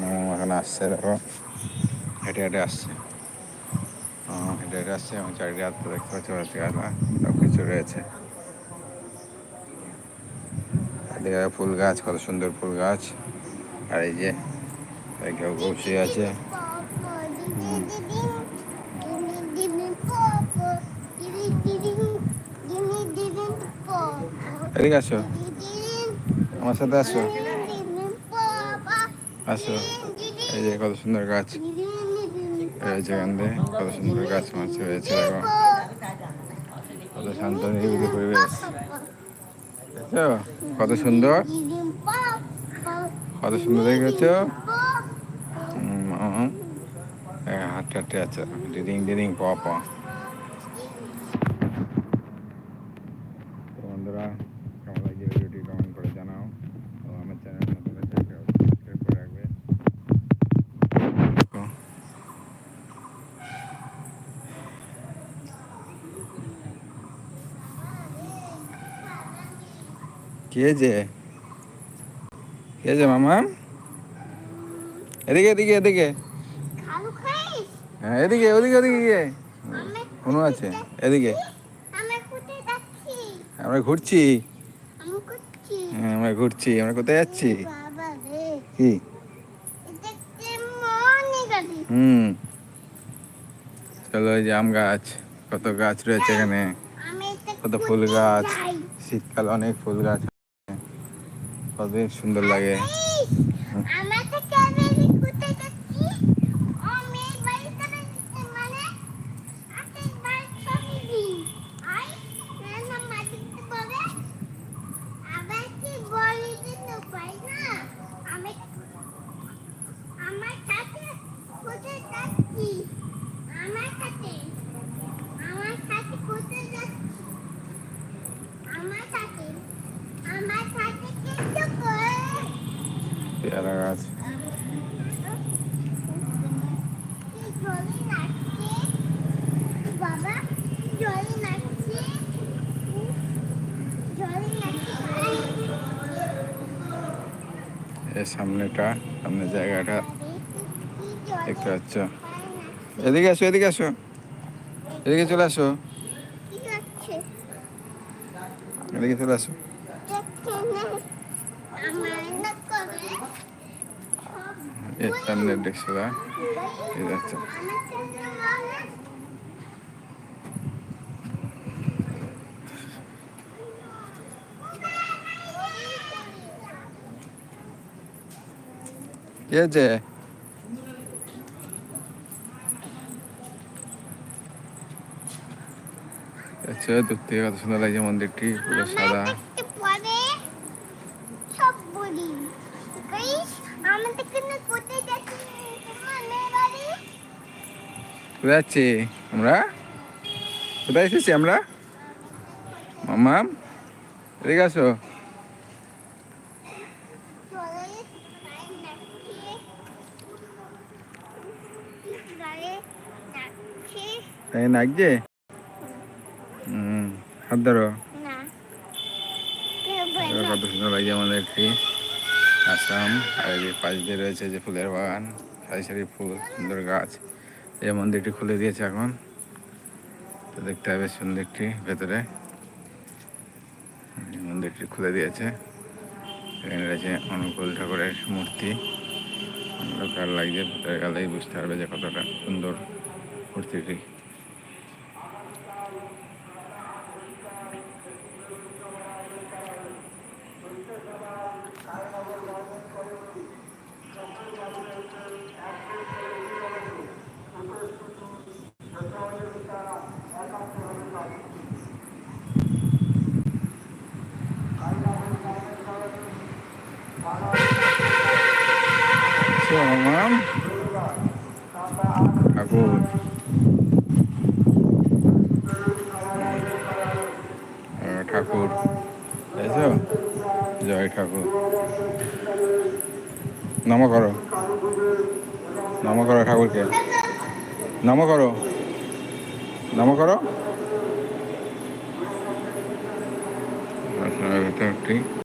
মামা এখানে আসছে, দেখো। হেঁটে হেঁটে আসছে। হেঁটে হেঁটে আসছে এবং চারিদিকে রাস্তা দেখতে গাছপালা সব কিছু রয়েছে। এদিকে ফুল গাছ, কত সুন্দর ফুল গাছ। আর এই যে কেউ বসে আছে। এদিকে আসো। আমার সাথে আসো। আসো এই যে কত সুন্দর গাছ। রয়েছে এখান থেকে কত সুন্দর গাছ মাছ রয়েছে দেখো। কত শান্ত নিরিবিলি পরিবেশ। কত সুন্দর। কত সুন্দর দেখেছ? হাঁটতে হাঁটতে আছে ডিডিং ডিডিং, প প। কি হয়েছে কি মামা? এদিকে এদিকে এদিকে। হ্যাঁ এদিকে ওদিকে ওদিকে গিয়ে কোনো আছে? এদিকে। আমি কোথায় যাচ্ছি। আমরা ঘুরছি। হ্যাঁ আমরা ঘুরছি। আমরা কোথায় যাচ্ছি? কি? হুম। চলো এই যে আম গাছ কত গাছ রয়েছে এখানে। কত ফুল গাছ। শীতকাল অনেক ফুল গাছ। কত সুন্দর লাগে আমরা তো কেবল কোথায় যাচ্ছি আমি বাড়িতে যাচ্ছি মানে আপনি বাড়ি ছবি দিন আই না মাটিতে বলে আবার কি বলি দিন পাই না আমি আমার সাথে কোথায় যাচ্ছি আমার সাথে আমার সাথে কোথায় যাচ্ছি আমার সাথে আমার সাথে কিছু করে পেয়ারা গাছ জলে নাচছে বাবা জলে নাচছে জলে নাচছে এর সামনেটা সামনে জায়গাটা দেখতে পাচ্ছ। এদিকে আসো এদিকে আসো। এদিকে চলে আসো। এদিকে চলে আসো। সামনে দেখছ এই যাচ্ছে। কি আছে আচ্ছা দূর থেকে কত সুন্দর লাগছে মন্দিরটি পুরো সাদা। কিন্তু কোথায় যাচ্ছি আমরা? কোথায় এসেছি আমরা? মামাম এদিকে আসো চলে গায়ে নাচছে গায়ে নাচছে তাই নাচছে হুম হাত ধরো। কত সুন্দর লাগছে আমাদের একটি আসাম। আর এই পাশ দিয়ে রয়েছে যে ফুলের বাগান সারি সারি ফুল সুন্দর গাছ। এই মন্দিরটি খুলে দিয়েছে এখন। তো দেখতে হবে সুন্দর একটি ভেতরে। মন্দিরটি খুলে দিয়েছে। এখানে রয়েছে অনুকূল ঠাকুরের মূর্তি। অন্ধকার লাগছে ভেতরে গেলেই বুঝতে পারবে যে কতটা সুন্দর মূর্তিটি। So, মাম ঠাকুর। বুঝেছ জয় ঠাকুর নম করো নম করো ঠাকুরকে নম করো নম করো একটি